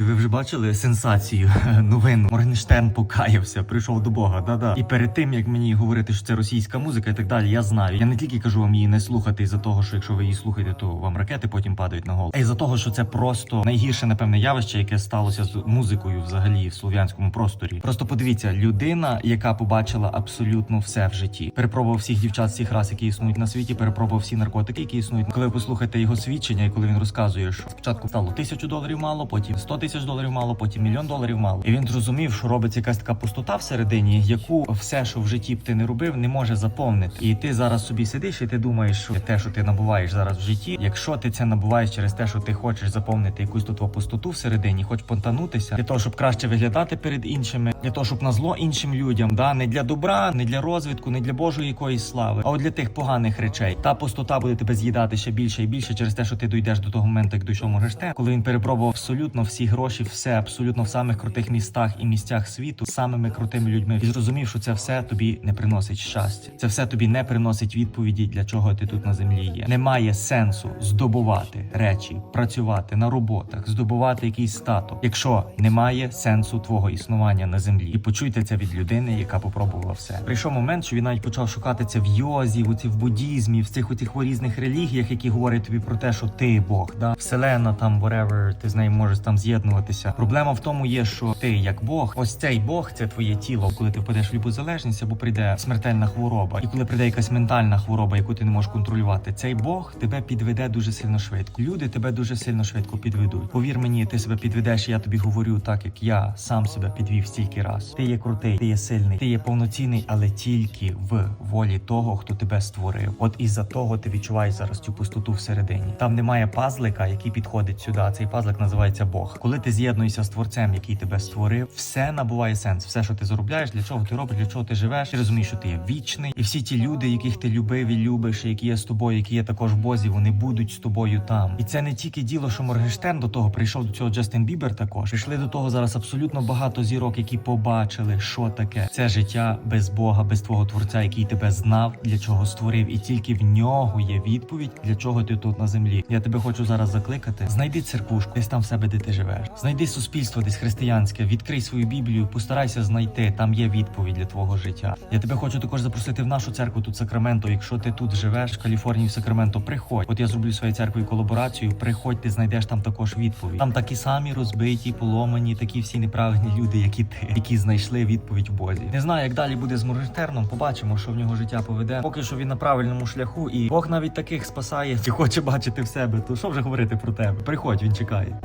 Ви вже бачили сенсацію новину? Моргенштерн покаявся, прийшов до Бога. Да-да. І перед тим як мені говорити, що це російська музика і так далі, я знаю. Я не тільки кажу вам її не слухати із-за того, що якщо ви її слухаєте, то вам ракети потім падають на голову. А із-за того, що це просто найгірше, напевне, явище, яке сталося з музикою взагалі в слов'янському просторі. Просто подивіться, людина, яка побачила абсолютно все в житті, перепробував всіх дівчат, всіх рас, які існують на світі, перепробував всі наркотики, які існують. Коли ви послухаєте його свідчення, і коли він розказує, що спочатку стало тисячу доларів мало, потім 100 тисяч доларів мало, потім мільйон доларів мало. І він зрозумів, що робиться якась така пустота всередині, яку все, що в житті б ти не робив, не може заповнити. І ти зараз собі сидиш, і ти думаєш, що те, що ти набуваєш зараз в житті, якщо ти це набуваєш через те, що ти хочеш заповнити якусь тут пустоту всередині, хоч понтанутися, для того, щоб краще виглядати перед іншими, для того, щоб на зло іншим людям, да не для добра, не для розвитку, не для Божої якоїсь слави, а от для тих поганих речей. Та пустота буде тебе з'їдати ще більше і більше через те, що ти дійдеш до того моменту, як дійшов Моргенштерн, коли він перепробував абсолютно всі гроші, все абсолютно в самих крутих містах і місцях світу, з самими крутими людьми, і зрозумів, що це все тобі не приносить щастя. Це все тобі не приносить відповіді, для чого ти тут на землі є. Немає сенсу здобувати речі, працювати на роботах, здобувати якийсь статок, якщо немає сенсу твого існування на землі. І почуйте це від людини, яка попробувала все. Прийшов момент, що він навіть почав шукати це в йозі, у ці в буддізмі, в цих у цих різних релігіях, які говорять тобі про те, що ти Бог, да вселена там whatever, ти з нею можеш там з'єднуватися. Проблема в тому є, що ти як Бог, ось цей Бог, це твоє тіло, коли ти впадеш в любу залежність або прийде смертельна хвороба, і коли прийде якась ментальна хвороба, яку ти не можеш контролювати, цей Бог тебе підведе дуже сильно швидко. Люди тебе дуже сильно швидко підведуть. Повір мені, ти себе підведеш. Я тобі говорю так, як я сам себе підвів стільки раз. Ти є крутий, ти є сильний, ти є повноцінний, але тільки в волі того, хто тебе створив. От із-за того ти відчуваєш зараз цю пустоту всередині. Там немає пазлика, який підходить сюди. Цей пазлик називається Бог. Коли ти з'єднуєшся з творцем, який тебе створив, все набуває сенс. Все, що ти заробляєш, для чого ти робиш, для чого ти живеш. Ти розумієш, що ти є вічний, і всі ті люди, яких ти любив і любиш, і які є з тобою, які є також в Бозі, вони будуть з тобою там. І це не тільки діло, що Моргенштерн до того прийшов до цього Джастин Бібер. Також прийшли до того зараз абсолютно багато зірок, які побачили, що таке це життя без Бога, без твого творця, який тебе знав, для чого створив, і тільки в нього є відповідь, для чого ти тут на землі. Я тебе хочу зараз закликати. Знайди церквушку, десь там в себе, де ти живеш. Знайди суспільство, десь християнське, відкрий свою біблію, постарайся знайти. Там є відповідь для твого життя. Я тебе хочу також запросити в нашу церкву тут Сакраменто. Якщо ти тут живеш в Каліфорнії, в Сакраменто, приходь. От я зроблю своєю церквою колаборацію. Приходь, ти знайдеш там також відповідь. Там такі самі розбиті, поломані, такі всі неправильні люди, як і ти, які знайшли відповідь в Бозі. Не знаю, як далі буде з Моргенштерном. Побачимо, що в нього життя поведе. Поки що він на правильному шляху, і Бог навіть таких спасає, чи хоче бачити в себе. То що вже говорити про тебе? Приходь, він чекає.